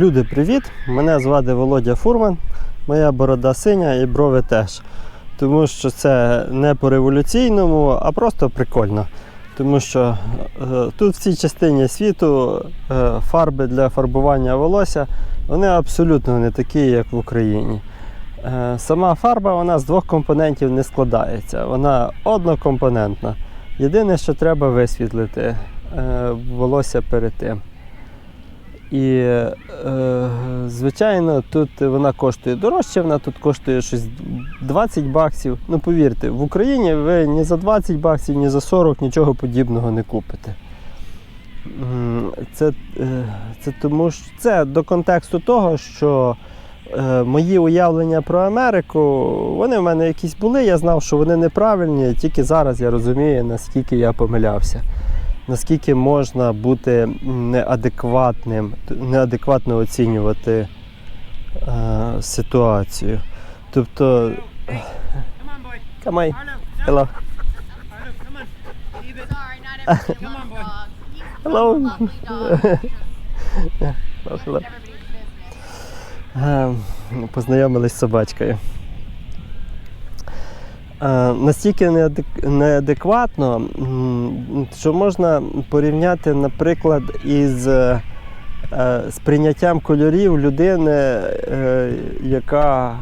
Люди, привіт! Мене звати Володя Фурман, моя борода синя і брови теж. Тому що це не по революційному, а просто прикольно. Тому що е, тут в цій частині світу е, фарби для фарбування волосся вони абсолютно не такі, як в Україні. Е, сама фарба вона з двох компонентів не складається, вона однокомпонентна. Єдине, що треба висвітлити е, волосся перед тим. І, е, звичайно, тут вона коштує дорожче, вона тут коштує щось 20 баксів. Ну, повірте, в Україні ви ні за 20 баксів, ні за 40 нічого подібного не купите. Це, е, це тому що це до контексту того, що е, мої уявлення про Америку, вони в мене якісь були, я знав, що вони неправильні, тільки зараз я розумію, наскільки я помилявся наскільки можна бути неадекватним, неадекватно оцінювати е, ситуацію. Тобто. Arlo, Hello. Hello. Hello. Е, Познайомились з собачкою. Е, Настільки неадекватно, що можна порівняти, наприклад, із е, е, сприйняттям кольорів людини, яка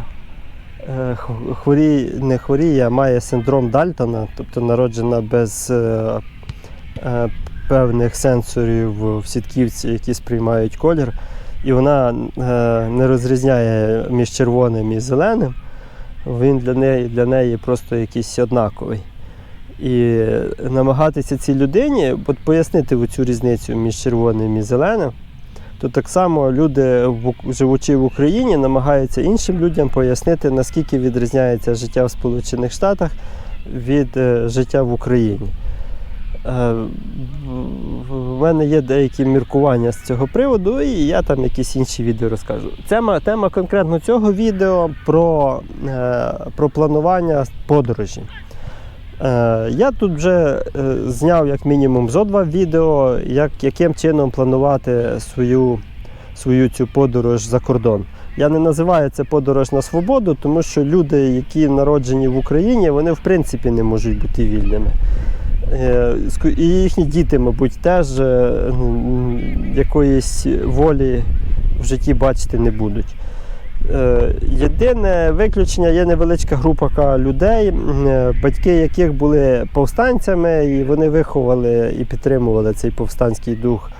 хворіє, не хворіє, а має синдром Дальтона, тобто народжена без певних сенсорів в сітківці, які сприймають колір, і вона не розрізняє між червоним і зеленим. Він для неї, для неї просто якийсь однаковий. І намагатися цій людині пояснити цю різницю між червоним і зеленим, то так само люди, живучи в Україні, намагаються іншим людям пояснити, наскільки відрізняється життя в Сполучених Штатах від е, життя в Україні. Е, в- мене є деякі міркування з цього приводу, і я там якісь інші відео розкажу. Тема, тема конкретно цього відео про, е, про планування подорожі. Е, Я тут вже зняв як мінімум зо два відео, як, яким чином планувати свою, свою цю подорож за кордон. Я не називаю це подорож на свободу, тому що люди, які народжені в Україні, вони в принципі не можуть бути вільними. Е, І їхні діти, мабуть, теж е, якоїсь волі в житті бачити не будуть. Е, Єдине виключення є невеличка група людей, батьки яких були повстанцями, і вони виховали і підтримували цей повстанський дух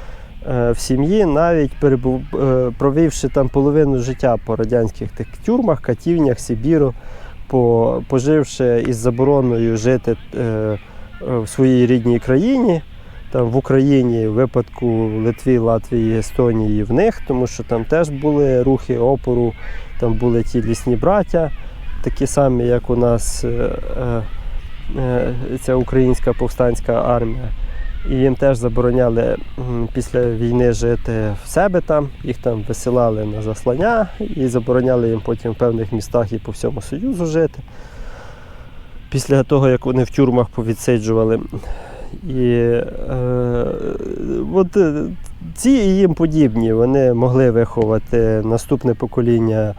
в сім'ї, навіть перебув, провівши там половину життя по радянських тих тюрмах, катівнях, Сибіру, поживши із забороною жити в своїй рідній країні. Там в Україні, в випадку Литві, Латвії, Естонії в них, тому що там теж були рухи опору, там були ті лісні браття, такі самі, як у нас е, е, е, ця українська повстанська армія. І їм теж забороняли після війни жити в себе там, їх там висилали на заслання і забороняли їм потім в певних містах і по всьому Союзу жити. Після того, як вони в тюрмах повідсиджували. І е, от е, ці і їм подібні, вони могли виховати наступне покоління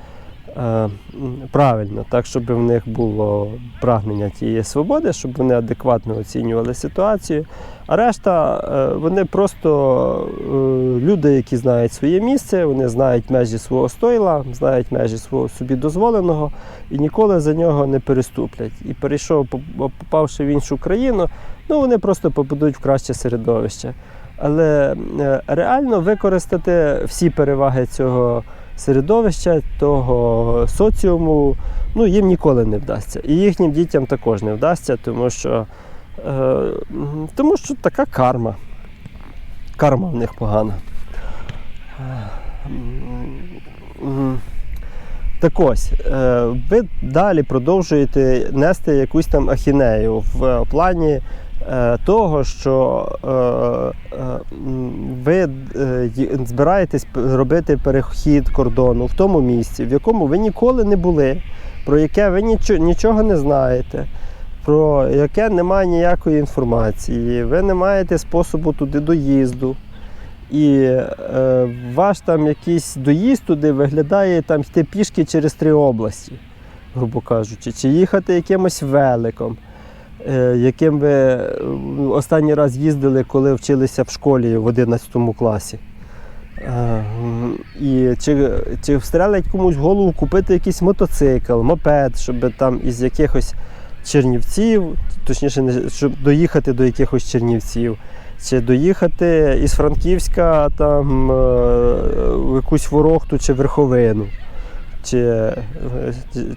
правильно, так, щоб в них було прагнення тієї свободи, щоб вони адекватно оцінювали ситуацію. А решта е, вони просто е, люди, які знають своє місце, вони знають межі свого стойла, знають межі свого собі дозволеного і ніколи за нього не переступлять. І перейшов, попавши в іншу країну, ну вони просто попадуть в краще середовище. Але е, реально використати всі переваги цього середовища, того соціуму, ну їм ніколи не вдасться. І їхнім дітям також не вдасться, тому що, е, тому що така карма. Карма в них погана. Е, Так ось, е, ви далі продовжуєте нести якусь там ахінею в плані того, що е, е, ви е, збираєтесь робити перехід кордону в тому місці, в якому ви ніколи не були, про яке ви нічого, не знаєте, про яке немає ніякої інформації, ви не маєте способу туди доїзду. І е, ваш там якийсь доїзд туди виглядає там йти пішки через три області, грубо кажучи, чи їхати якимось великом, е, яким ви е, останній раз їздили, коли вчилися в школі в 11 класі. Е, І чи, чи встрелить комусь в голову купити якийсь мотоцикл, мопед, щоб там із якихось Чернівців, точніше, щоб доїхати до якихось Чернівців, чи доїхати із Франківська там, е, в якусь ворохту чи верховину, чи,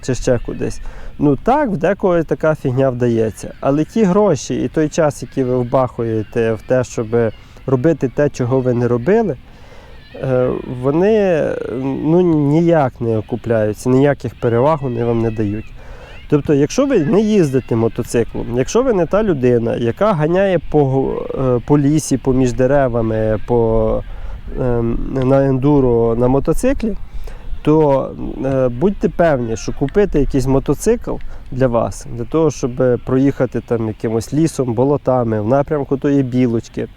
чи ще кудись. Ну так, в декого така фігня вдається. Але ті гроші і той час, який ви вбахуєте в те, щоб робити те, чого ви не робили, е, вони ну, ніяк не окупляються, ніяких переваг вони вам не дають. Тобто, якщо ви не їздите мотоциклом, якщо ви не та людина, яка ганяє по, е, по лісі, поміж деревами, по, ем, на ендуро на мотоциклі, то е, будьте певні, що купити якийсь мотоцикл для вас, для того, щоб проїхати там якимось лісом, болотами, в напрямку тої білочки,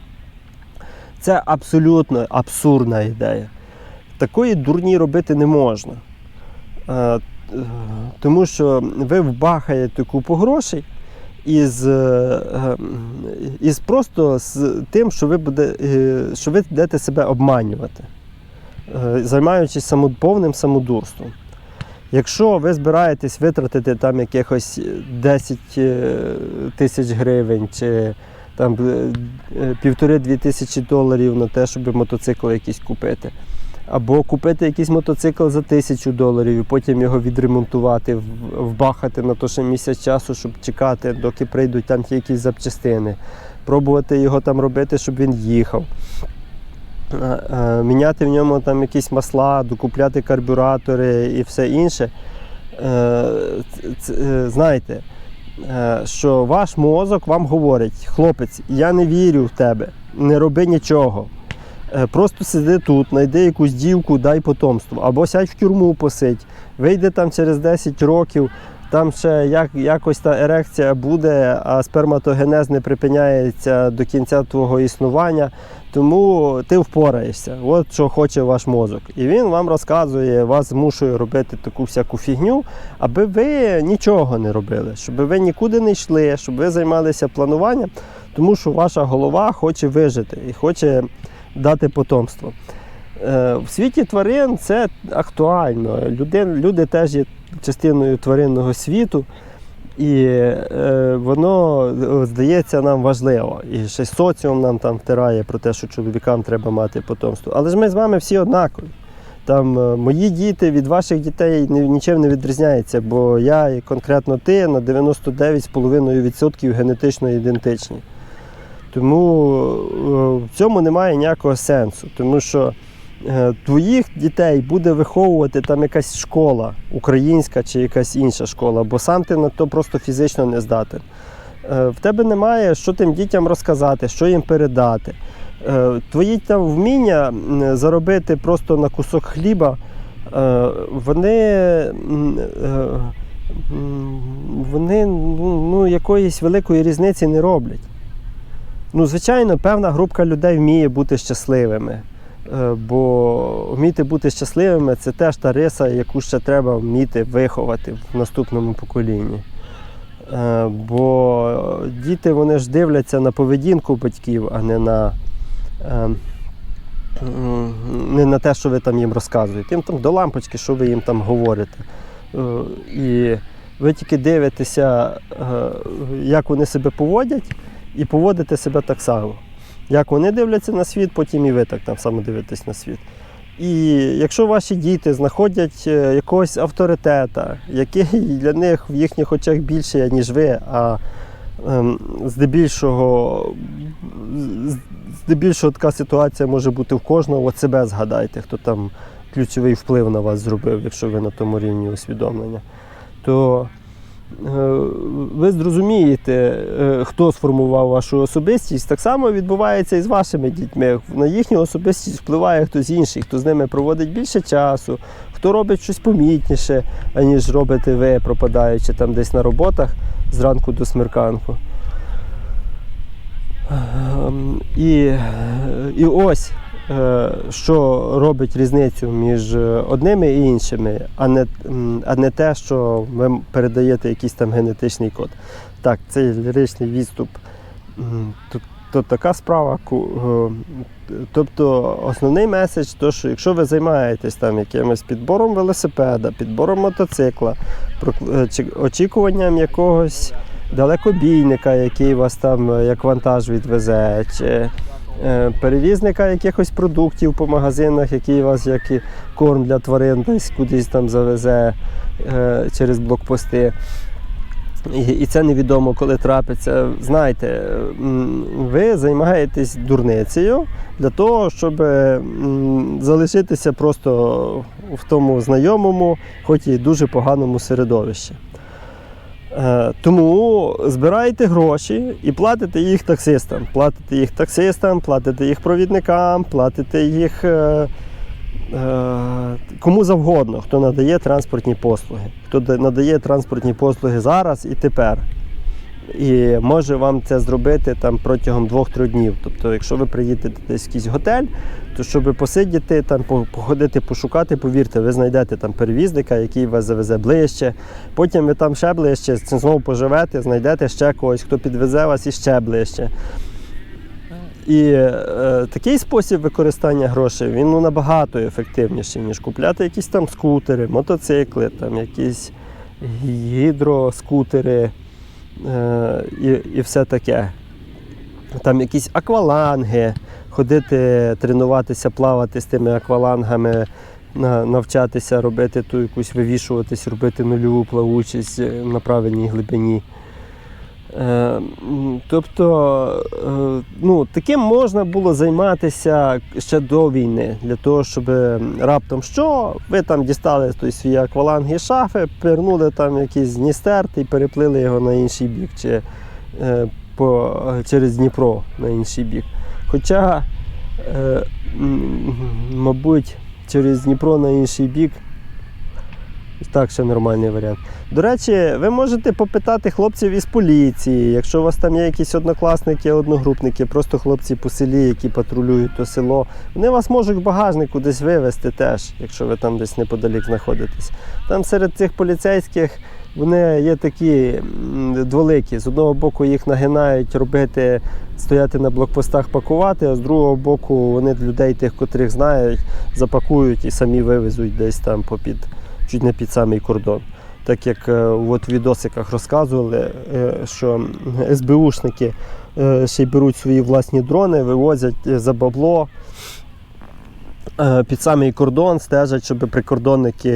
це абсолютно абсурдна ідея. Такої дурні робити не можна. Е, е, Тому що ви вбахаєте купу грошей із, із просто з тим, що ви, буде, що ви будете себе обманювати, займаючись само, повним самодурством. Якщо ви збираєтесь витратити там якихось 10 е, тисяч гривень чи там е, е, півтори-дві тисячі доларів на те, щоб мотоцикл якийсь купити, або купити якийсь мотоцикл за тисячу доларів і потім його відремонтувати, вбахати на то ще місяць часу, щоб чекати, доки прийдуть там якісь запчастини, пробувати його там робити, щоб він їхав. Е, Міняти в ньому там якісь масла, докупляти карбюратори і все інше. Е, е, Знаєте, що ваш мозок вам говорить, хлопець, я не вірю в тебе, не роби нічого. Просто сиди тут, знайди якусь дівку, дай потомство. Або сядь в тюрму посидь, вийди там через 10 років, там ще як, якось та ерекція буде, а сперматогенез не припиняється до кінця твого існування. Тому ти впораєшся. От що хоче ваш мозок. І він вам розказує, вас змушує робити таку всяку фігню, аби ви нічого не робили, щоб ви нікуди не йшли, щоб ви займалися плануванням, тому що ваша голова хоче вижити і хоче дати потомство. Е, В світі тварин це актуально. Люди, люди теж є частиною тваринного світу. І е, воно здається нам важливо. І ще соціум нам там втирає про те, що чоловікам треба мати потомство. Але ж ми з вами всі однакові. Там е, мої діти від ваших дітей ні- нічим не відрізняються, бо я і конкретно ти на 99,5% генетично ідентичні. Тому е, в цьому немає ніякого сенсу, тому що твоїх дітей буде виховувати там якась школа, українська чи якась інша школа, бо сам ти на то просто фізично не здатен. Е, В тебе немає, що тим дітям розказати, що їм передати. Е, Твої там вміння заробити просто на кусок хліба, е, вони, е, вони ну, ну, якоїсь великої різниці не роблять. Ну, звичайно, певна групка людей вміє бути щасливими. Е, Бо вміти бути щасливими це теж та риса, яку ще треба вміти виховати в наступному поколінні. Е, Бо діти вони ж дивляться на поведінку батьків, а не на, е, не на те, що ви там їм розказуєте. Їм там до лампочки, що ви їм там говорите. І ви тільки дивитеся, як вони себе поводять, і поводите себе так само. Як вони дивляться на світ, потім і ви так там само дивитесь на світ. І якщо ваші діти знаходять е, якогось авторитета, який для них в їхніх очах більше, ніж ви, а ем, здебільшого, здебільшого така ситуація може бути в кожного, от себе згадайте, хто там ключовий вплив на вас зробив, якщо ви на тому рівні усвідомлення, то ви зрозумієте, е, хто сформував вашу особистість. Так само відбувається і з вашими дітьми. На їхню особистість впливає хтось інший, хто з ними проводить більше часу, хто робить щось помітніше, аніж робите ви, пропадаючи там десь на роботах зранку до смерканку. Ем, І, і ось е, що робить різницю між е, одними і іншими, а не, а не те, що ви передаєте якийсь там генетичний код. Так, цей ліричний відступ. Тут, тут така справа. е, Тобто основний меседж, то, що якщо ви займаєтесь там якимось підбором велосипеда, підбором мотоцикла, е, очікуванням якогось далекобійника, який вас там е, як вантаж відвезе, чи е, перевізника якихось продуктів по магазинах, який вас як і корм для тварин десь кудись там завезе е, через блокпости. І, і це невідомо, коли трапиться. Знаєте, ви займаєтесь дурницею для того, щоб залишитися просто в тому знайомому, хоч і дуже поганому середовищі. Е, Тому збирайте гроші і платите їх таксистам. Платите їх таксистам, платите їх провідникам, платите їх е, е, кому завгодно, хто надає транспортні послуги, хто да- надає транспортні послуги зараз і тепер. І може вам це зробити там протягом 2-3 днів. Тобто, якщо ви приїдете десь в якийсь готель, то щоб посидіти, там походити, пошукати, повірте, ви знайдете там перевізника, який вас завезе ближче. Потім ви там ще ближче, знову поживете, знайдете ще когось, хто підвезе вас іще ближче. І е, такий спосіб використання грошей він ну, набагато ефективніший, ніж купляти якісь там скутери, мотоцикли, там якісь гідроскутери і, і все таке. Там якісь акваланги, ходити, тренуватися, плавати з тими аквалангами, навчатися робити ту якусь вивішуватись, робити нульову плавучість е, на правильній глибині. Е, Тобто, е, ну, таким можна було займатися ще до війни, для того, щоб раптом що, ви там дістали той свій акваланг із шафи, пирнули там якийсь Дністер і переплили його на інший бік, чи е, по, через Дніпро на інший бік. Хоча, мабуть, через Дніпро на інший бік. Так, ще нормальний варіант. До речі, ви можете попитати хлопців із поліції, якщо у вас там є якісь однокласники, одногрупники, просто хлопці по селі, які патрулюють то село, вони вас можуть в багажнику десь вивезти теж, якщо ви там десь неподалік знаходитесь. Там серед цих поліцейських вони є такі дволикі. З одного боку їх нагинають робити, стояти на блокпостах, пакувати, а з другого боку вони людей, тих, котрих знають, запакують і самі вивезуть десь там попід, чуть не під самий кордон. Так як е, от в відосиках розказували, е, що СБУшники е, ще й беруть свої власні дрони, вивозять за бабло під самий кордон, стежать, щоб прикордонники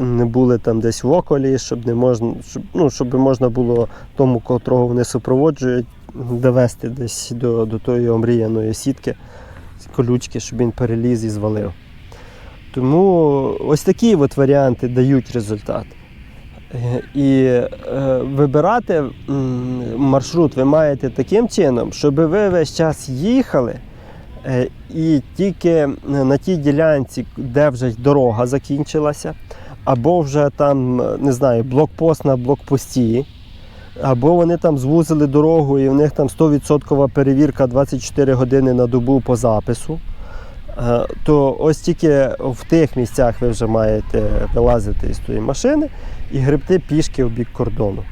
не були там десь в околі, щоб не можна, щоб, ну, щоб можна було тому, котрого вони супроводжують, довести десь до, до тої омріяної сітки, колючки, щоб він переліз і звалив. Тому ось такі от варіанти дають результат. І е, вибирати маршрут ви маєте таким чином, щоб ви весь час їхали, е, і тільки на тій ділянці, де вже дорога закінчилася, або вже там, не знаю, блокпост на блокпості, або вони там звузили дорогу і в них там 100% перевірка 24 години на добу по запису. Е, То ось тільки в тих місцях ви вже маєте вилазити із тої машини і гребти пішки в бік кордону.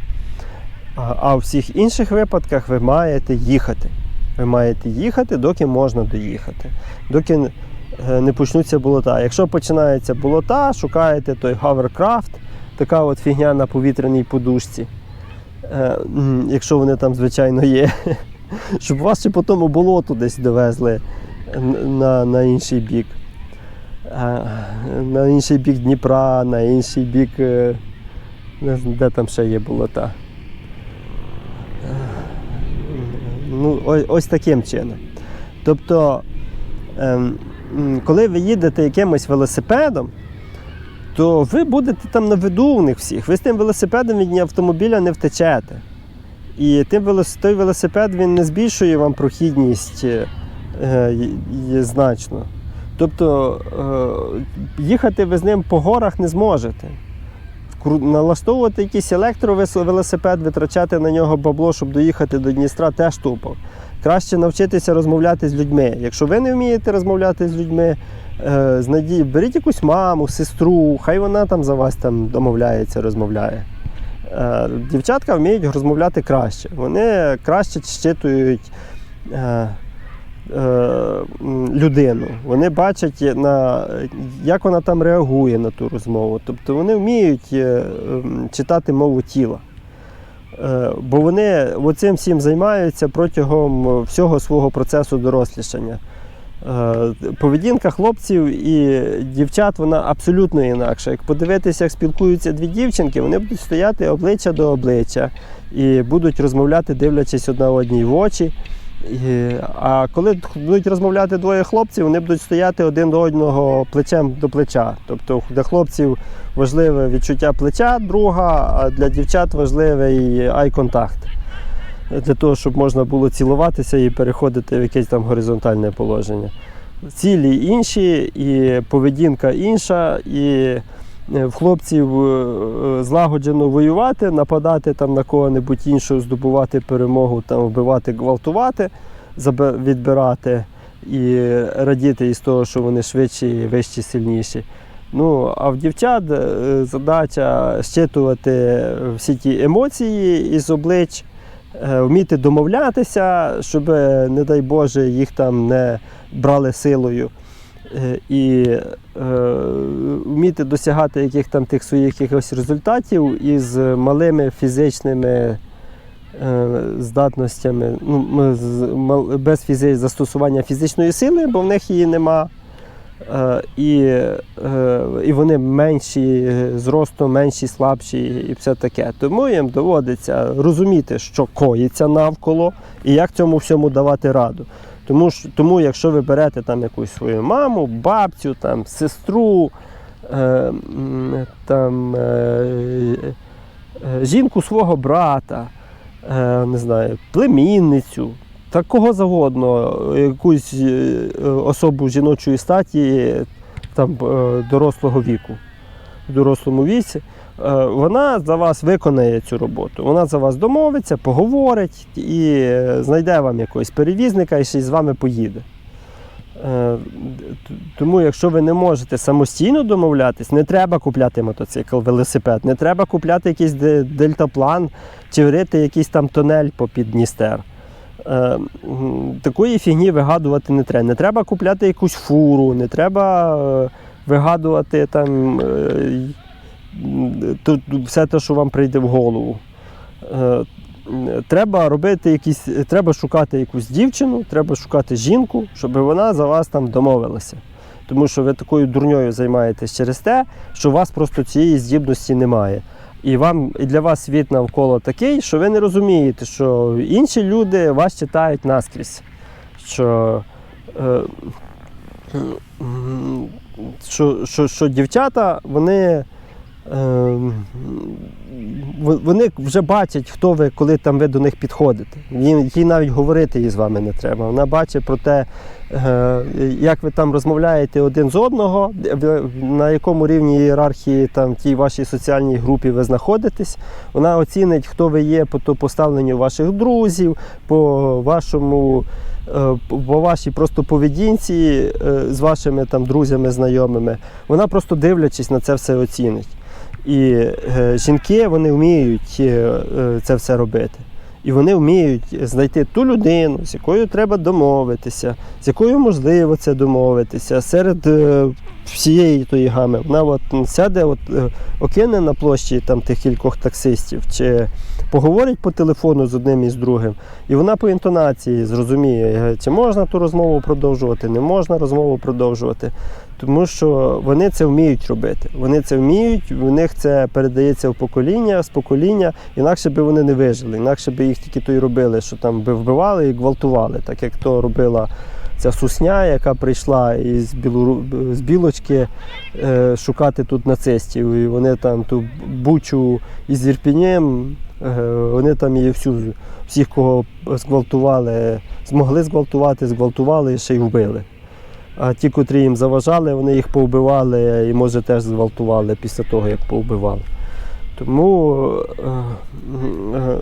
А в всіх інших випадках ви маєте їхати. Ви маєте їхати, доки можна доїхати, доки е, не почнуться болота. Якщо починаються болота, шукаєте той hovercraft, така от фігня на повітряній подушці, е, якщо вони там, звичайно, є, щоб вас ще по тому болоту десь довезли на, на інший бік. Е, На інший бік Дніпра, на інший бік. е, де там ще є болота. Е, Ну, ось, ось таким чином. Тобто, ем, коли ви їдете якимось велосипедом, то ви будете там на виду у них всіх. Ви з тим велосипедом від автомобіля не втечете. І той велосипед він не збільшує вам прохідність е, й- значно. Тобто е, їхати ви з ним по горах не зможете. Налаштовувати якийсь електровелосипед, витрачати на нього бабло, щоб доїхати до Дністра, теж тупо. краще навчитися розмовляти з людьми. Якщо ви не вмієте розмовляти з людьми, е, знайдіть, беріть якусь маму, сестру, хай вона там за вас там домовляється, розмовляє. Дівчатка вміють розмовляти краще. Вони краще щитують людину. Вони бачать, на, як вона там реагує на ту розмову. Тобто вони вміють е, читати мову тіла. Е, Бо вони оцим всім займаються протягом всього свого процесу дорослішання. Е, Поведінка хлопців і дівчат вона абсолютно інакша. Як подивитися, як спілкуються дві дівчинки, вони будуть стояти обличчя до обличчя і будуть розмовляти, дивлячись одна одній в очі. А коли будуть розмовляти двоє хлопців, вони будуть стояти один до одного плечем до плеча. Тобто для хлопців важливе відчуття плеча друга, а для дівчат важливий ай-контакт. Для того, щоб можна було цілуватися і переходити в якесь там горизонтальне положення. Цілі інші, і поведінка інша, і в хлопців е, злагоджено воювати, нападати там на кого-небудь іншого, здобувати перемогу, там, вбивати, гвалтувати, відбирати і радіти із того, що вони швидші, вищі, сильніші. Ну, а в дівчат е, задача щитувати всі ті емоції із облич, е, вміти домовлятися, щоб, е, не дай Боже, їх там не брали силою. Е, І е, вміти досягати яких там тих своїх якихось результатів із малими фізичними е, здатностями, ну, без фізи, застосування фізичної сили, бо в них її нема. І, і вони менші зростом, менші, слабші і все таке. Тому їм доводиться розуміти, що коїться навколо, і як цьому всьому давати раду. Тому, ж- тому якщо ви берете там якусь свою маму, бабцю, там, сестру, е, там, е, е, жінку свого брата, е, не знаю, племінницю, та кого завгодно, якусь е, особу жіночої статі там, е, дорослого віку, в дорослому віці, вона за вас виконає цю роботу. Вона за вас домовиться, поговорить і е, знайде вам якогось перевізника і ще з вами поїде. Е, Тому, якщо ви не можете самостійно домовлятись, не треба купляти мотоцикл, велосипед, не треба купляти якийсь дельтаплан чи рити якийсь там тунель попід Дністер. Е, Такої фігні вигадувати не треба. Не треба купляти якусь фуру, не треба е, вигадувати там е, тут все те, що вам прийде в голову. Е, Треба робити якісь, треба шукати якусь дівчину, треба шукати жінку, щоб вона за вас там домовилася. Тому що ви такою дурньою займаєтесь через те, що у вас просто цієї здібності немає. І вам і для вас світ навколо такий, що ви не розумієте, що інші люди вас читають наскрізь. Що, е, що, що, що дівчата, вони, вони вже бачать, хто ви, коли там ви до них підходите. Їй, навіть говорити їй з вами не треба. Вона бачить про те, е, як ви там розмовляєте один з одного, на якому рівні ієрархії там, тій вашій соціальній групі ви знаходитесь. Вона оцінить, хто ви є по поставленню ваших друзів, по вашому. е, По вашій просто поведінці е, з вашими там друзями, знайомими, вона просто дивлячись на це все оцінить. І е, жінки вони вміють е, е, це все робити. І вони вміють знайти ту людину, з якою треба домовитися, з якою можливо це домовитися серед всієї тої гами. Вона от сяде, от, окине на площі там тих кількох таксистів, чи поговорить по телефону з одним і з другим, і вона по інтонації зрозуміє, чи можна ту розмову продовжувати, не можна розмову продовжувати. Тому що вони це вміють робити. Вони це вміють, в них це передається в покоління з покоління, інакше би вони не вижили, інакше би їх тільки то й робили, що там би вбивали і гвалтували, так як то робила ця сусня, яка прийшла із, Білору... з білочки е, шукати тут нацистів. І вони там ту бучу із Ірпінєм, е, вони там її всю, всіх, кого зґвалтували, змогли зґвалтувати, зґвалтували і ще й вбили. А ті, котрі їм заважали, вони їх повбивали і, може, теж зґвалтували після того, як повбивали. Тому е, е,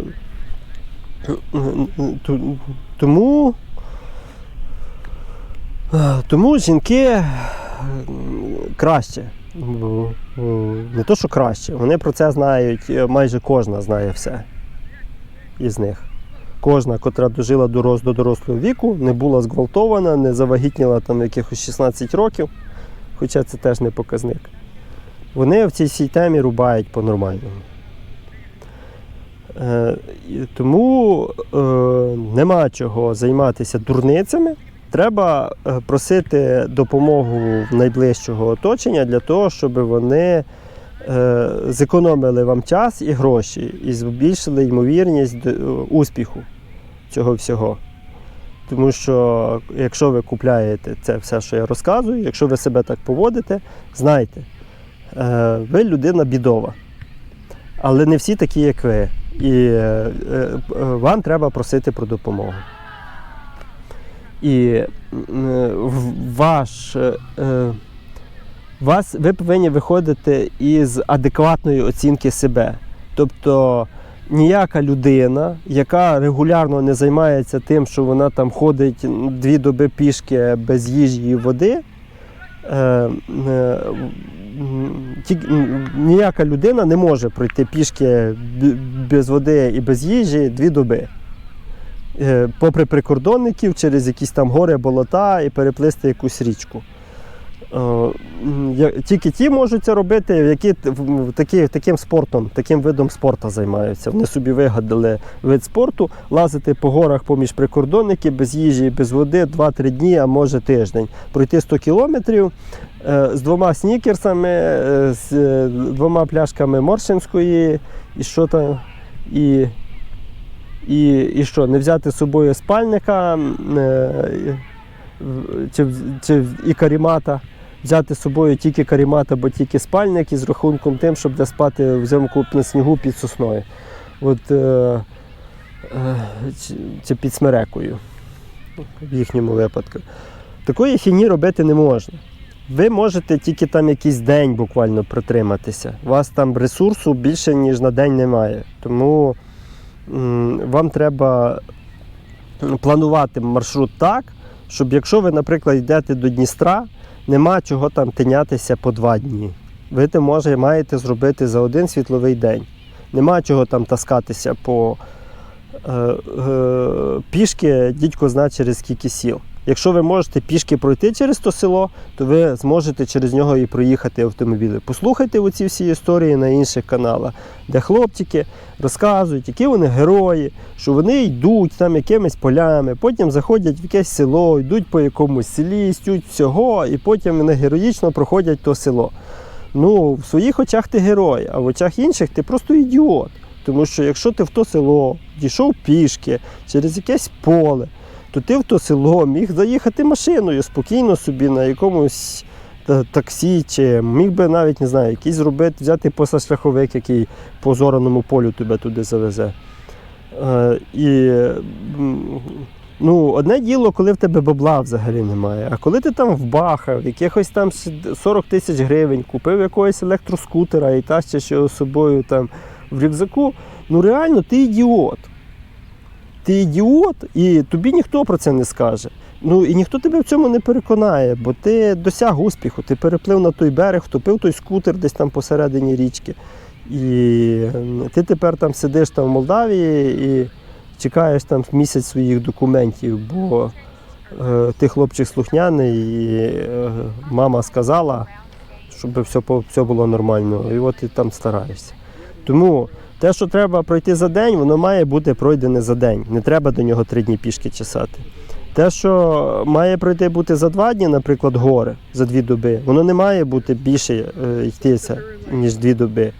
е, Тому, тому жінки краще. Не то, що краще, вони про це знають, майже кожна знає все із них. Кожна, котра дожила до, роз- до дорослого віку, не була зґвалтована, не завагітніла там якихось 16 років, хоча це теж не показник. Вони в цій всій темі рубають по-нормальному. Е, тому е, нема чого займатися дурницями. Треба е, просити допомогу найближчого оточення для того, щоб вони е, зекономили вам час і гроші і збільшили ймовірність е, успіху цього всього. Тому що якщо ви купляєте це все, що я розказую, якщо ви себе так поводите, знайте, е, ви людина бідова. Але не всі такі, як ви. І е, е, вам треба просити про допомогу. І ваш, вас, ви повинні виходити із адекватної оцінки себе. Тобто ніяка людина, яка регулярно не займається тим, що вона там ходить дві доби пішки без їжі і води, е, е, ніяка людина не може пройти пішки без води і без їжі дві доби. Е, Попри прикордонників, через якісь там гори, болота і переплисти якусь річку. Е, Тільки ті можуть це робити, які такі, таким спортом, таким видом спорту займаються. Вони собі вигадали вид спорту, лазити по горах поміж прикордонників без їжі, без води 2-3 дні, а може тиждень. Пройти 100 кілометрів е, з двома снікерсами, е, з двома пляшками Моршинської, і що там. І, і, і що, не взяти з собою спальника чи, чи і карімата, взяти з собою тільки карімат або тільки спальник із рахунком тим, щоб де спати взимку на снігу під сосною. От, е, е, чи під смерекою в їхньому випадку. Такої хіні робити не можна. Ви можете тільки там якийсь день буквально протриматися. У вас там ресурсу більше, ніж на день немає. Тому вам треба планувати маршрут так, щоб якщо ви, наприклад, йдете до Дністра, нема чого там тинятися по два дні. Ви те може маєте зробити за один світловий день. Нема чого там таскатися по е, е, пішки, дідько зна через скільки сіл. Якщо ви можете пішки пройти через то село, то ви зможете через нього і проїхати автомобілем. Послухайте оці всі історії на інших каналах, де хлопчики розказують, які вони герої, що вони йдуть там якимись полями, потім заходять в якесь село, йдуть по якомусь селі, стють всього, і потім вони героїчно проходять то село. Ну, в своїх очах ти герой, а в очах інших ти просто ідіот. Тому що якщо ти в то село дійшов пішки через якесь поле, то ти в то село міг заїхати машиною спокійно собі на якомусь таксі, чи міг би навіть не знаю, якийсь зробити, взяти посашляховик, який по зораному полю тебе туди завезе. Е, і ну, одне діло, коли в тебе бабла взагалі немає. А коли ти там вбахав, якихось там 40 тисяч гривень, купив якогось електроскутера і тащиш його з собою там в рюкзаку, ну реально ти ідіот. Ти ідіот, і тобі ніхто про це не скаже. Ну і ніхто тебе в цьому не переконає, бо ти досяг успіху, ти переплив на той берег, втопив той скутер десь там посередині річки. І ти тепер там сидиш там в Молдавії і чекаєш там місяць своїх документів, бо е, ти хлопчик слухняний, і е, мама сказала, щоб все, все було нормально. І от ти там стараєшся. Тому те, що треба пройти за день, воно має бути пройдене за день. Не треба до нього три дні пішки чесати. Те, що має пройти бути за два дні, наприклад, гори за дві доби, воно не має бути більше е, йтися, ніж дві доби.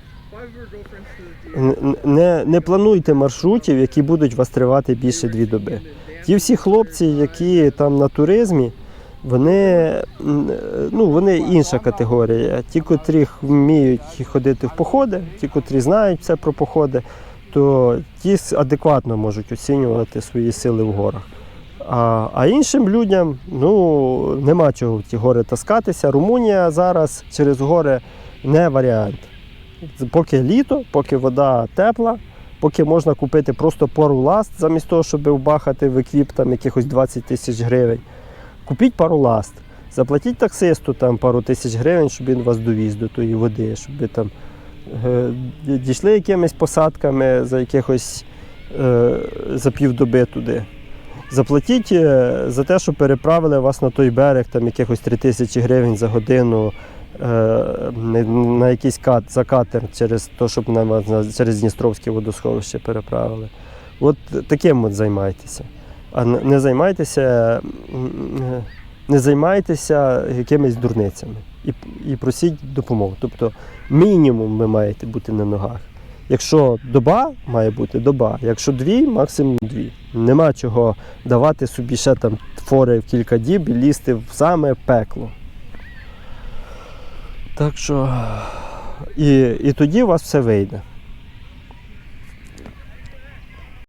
Не, не плануйте маршрутів, які будуть вас тривати більше дві доби. Ті всі хлопці, які там на туризмі, вони, ну, вони інша категорія. Ті, котрі вміють ходити в походи, ті, котрі знають все про походи, то ті адекватно можуть оцінювати свої сили в горах. А, а іншим людям ну, нема чого в ті гори таскатися. Румунія зараз через гори не варіант. Поки літо, поки вода тепла, поки можна купити просто пару ласт, замість того, щоб вбахати в еквіп там якихось 20 тисяч гривень. Купіть пару ласт. Заплатіть таксисту там пару тисяч гривень, щоб він вас довіз до тої води, щоб ви там е, дійшли якимись посадками за якихось е, за півдоби туди. Заплатіть е, за те, що переправили вас на той берег, там якихось 3 тисячі гривень за годину на- якийсь кат, за катер через те, щоб на, вас на- через Дністровське водосховище переправили. От таким от займайтеся. Не займайтеся, е, не займайтеся якимись дурницями і, і просіть допомогу. Тобто мінімум ви маєте бути на ногах. Якщо доба має бути доба, якщо дві, максимум дві. Нема чого давати собі ще там фори в кілька діб і лізти в саме пекло. Так що і, і тоді у вас все вийде.